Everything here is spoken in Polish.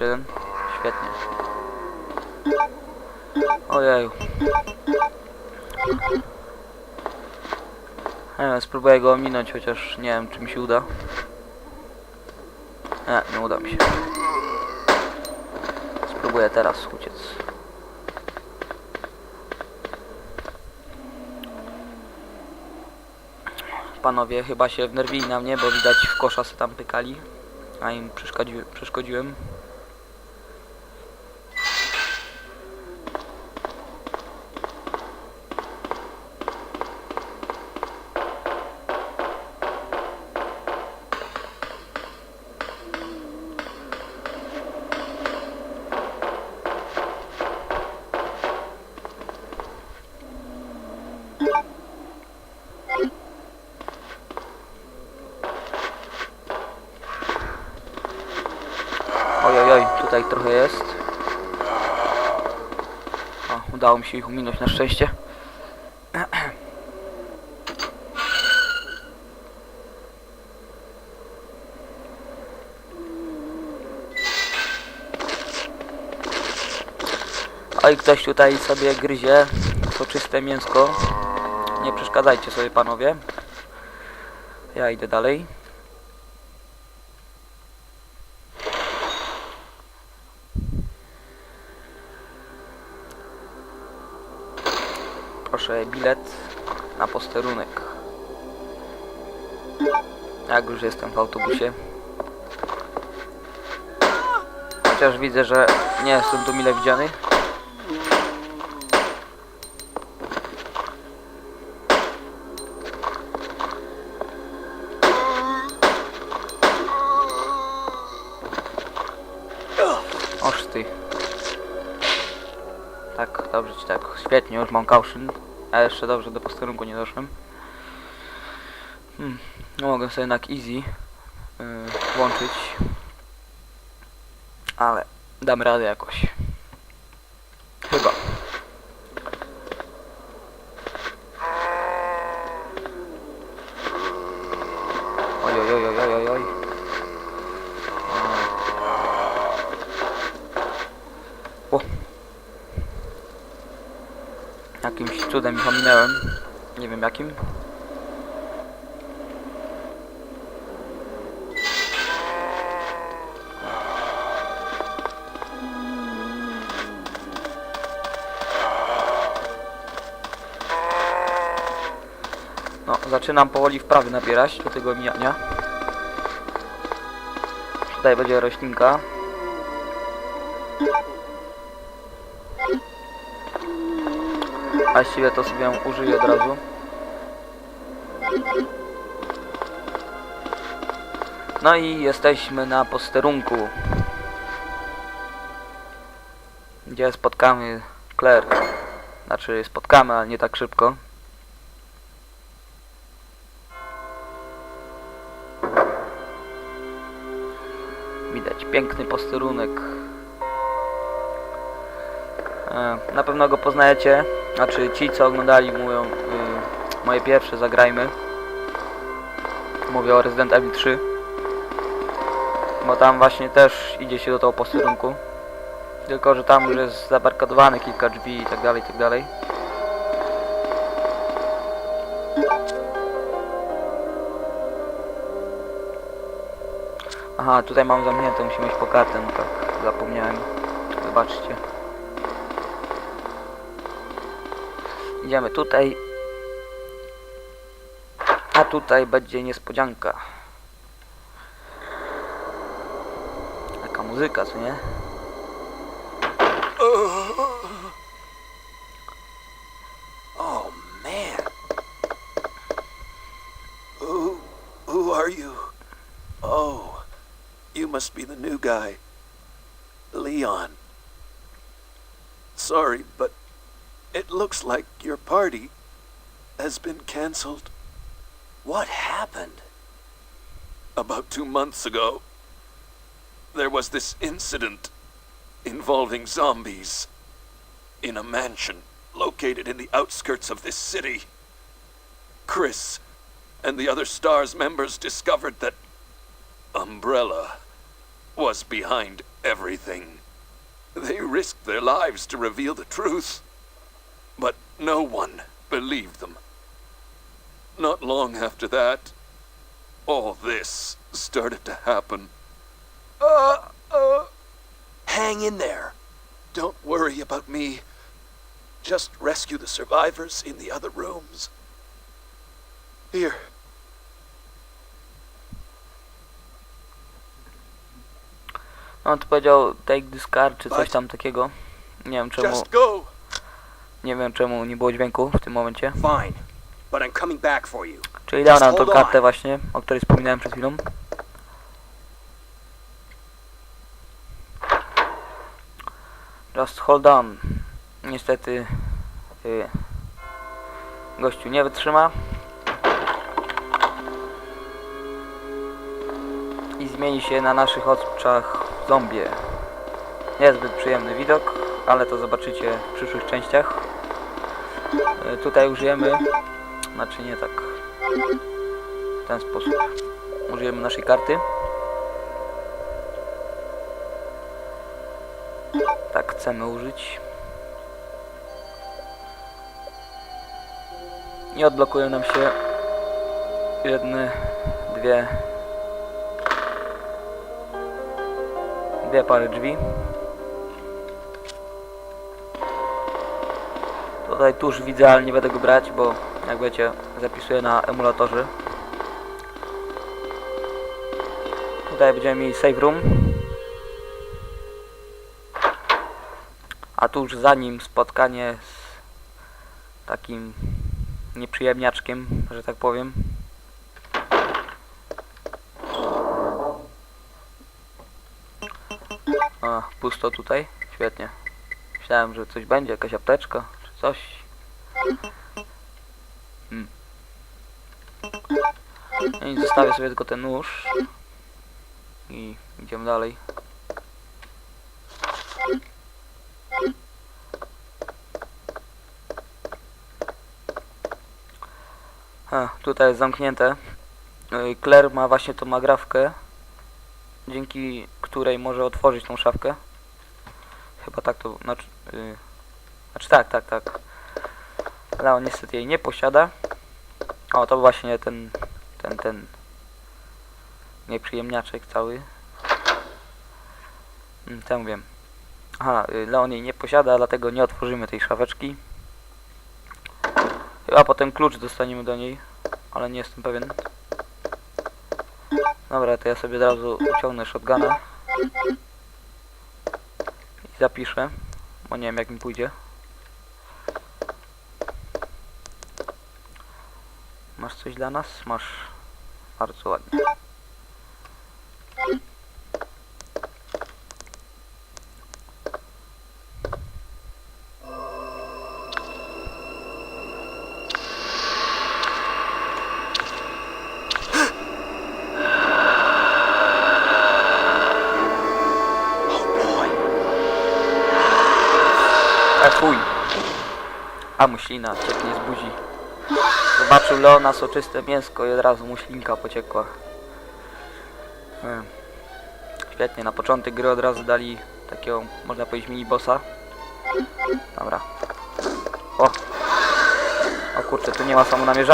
jeszcze jeden. Świetnie. Ojeju. Wiem, spróbuję go ominąć, chociaż nie wiem, czy mi się uda. Nie, nie uda mi się. Spróbuję teraz uciec. Panowie chyba się wnerwili na mnie, bo widać w kosza se tam pykali, a im przeszkodzi przeszkodziłem. Oj, oj, tutaj trochę jest. O, udało mi się ich uminąć na szczęście. Oj, ktoś tutaj sobie gryzie soczyste mięsko. Nie przeszkadzajcie sobie panowie. Ja idę dalej. Proszę bilet na posterunek. Jak już jestem w autobusie. Chociaż widzę, że nie jestem tu mile widziany. Tak, dobrze ci tak. Świetnie, już mam kauszyn. A jeszcze dobrze do posterunku nie doszłem. Hmm. No mogę sobie jednak easy yy, włączyć. Ale dam radę jakoś. Chyba. Oj, oj, oj, oj, oj, oj, oj. O. Jakimś cudem ich ominąłem. Nie wiem jakim. No, zaczynam powoli wprawy nabierać do tego mijania. Tutaj będzie roślinka. Właściwie to sobie ją użyję od razu. No i jesteśmy na posterunku. Gdzie spotkamy Claire. Znaczy spotkamy, ale nie tak szybko. Widać piękny posterunek. E, Na pewno go poznajecie. Znaczy ci co oglądali mówią y, moje pierwsze zagrajmy. Mówię o Resident Evil 3. Bo tam właśnie też idzie się do tego posterunku. Tylko, że tam już jest zabarkadowane kilka drzwi i tak dalej, i tak dalej. Aha, tutaj mam zamknięte, musimy iść po kartę, no tak, zapomniałem. Wybaczcie. Idziemy tutaj. A tutaj będzie niespodzianka. Taka muzyka, co nie? Oh, man. Who, who are you? Oh, you must be the new guy. Leon. Sorry, but it looks like your party has been cancelled. What happened? About two months ago, there was this incident involving zombies in a mansion located in the outskirts of this city. Chris and the other STARS members discovered that Umbrella was behind everything. They risked their lives to reveal the truth. But no one believed them. Not long after that, all this started to happen. Uh, uh. Hang in there. Don't worry about me. Just rescue the survivors in the other rooms. Here. On tu powiedział take this car czy coś tam takiego. Nie wiem czemu, Just go. Nie wiem czemu nie było dźwięku w tym momencie. Fine, but I'm coming back for you. Czyli dał nam tą kartę właśnie, o której wspominałem przed chwilą. Just hold on. Niestety y, gościu nie wytrzyma. I zmieni się na naszych oczach zombie. Niezbyt przyjemny widok, ale to zobaczycie w przyszłych częściach. Y, tutaj użyjemy, znaczy nie tak, w ten sposób. Użyjemy naszej karty. Tak chcemy użyć. I odblokuje nam się jedne, dwie, dwie pary drzwi. Tutaj tuż widzę, ale nie będę go brać, bo jak wiecie, zapisuję na emulatorze. Tutaj będziemy mieli save room. A tuż za nim spotkanie z takim nieprzyjemniaczkiem, że tak powiem. A, pusto tutaj. Świetnie. Myślałem, że coś będzie, jakaś apteczka, coś. Hmm. No i zostawię sobie tylko ten nóż. I idziemy dalej. A, tutaj jest zamknięte. Y, Claire ma właśnie tą magrawkę, dzięki której może otworzyć tą szafkę. Chyba tak to, znaczy, yy, znaczy tak, tak, tak. Ale on niestety jej nie posiada. O, to właśnie ten, ten, ten nieprzyjemniaczek cały. Mm, Tę wiem. Aha, y, Leon jej nie posiada, dlatego nie otworzymy tej szafeczki. Chyba potem klucz dostaniemy do niej, ale nie jestem pewien. Dobra, to ja sobie od razu uciągnę shotguna. I zapiszę, bo nie wiem jak mi pójdzie. Masz coś dla nas? Masz. Bardzo ładnie. A chuj. A muślina cieknie z buzi. Zobaczył Leona soczyste mięsko i od razu mu ślinka pociekła. Hmm. Świetnie, na początek gry od razu dali takiego, można powiedzieć, mini bossa. Dobra. O! O kurczę, tu nie ma samonamierza.